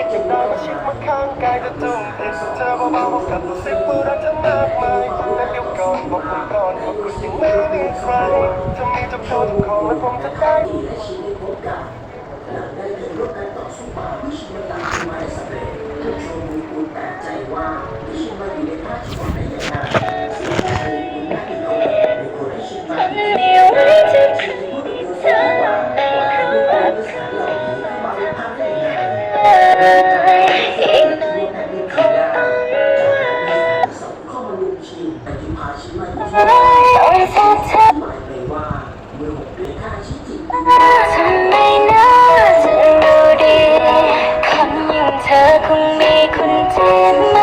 คิดอย่างเราก็ชิดมาข้างกายจะจุ่มติดเธอเบาๆบกับตัวสิบผู้รักเธอมากมายคุณนั้นเดี๋ยวก่อนบอกผมก่อนว่าคุณยังไม่มีใครถ้มีจะโทรทุกคนและผมจะได้ที่มาอยู่ในภาพชีวิต ปัจจุบันชิ้ม่ที่หมาเลยว่าเมื่อหกอนข้าชิจิทะจึงดี คนอย่างเธอคงมีคุณเจ็บ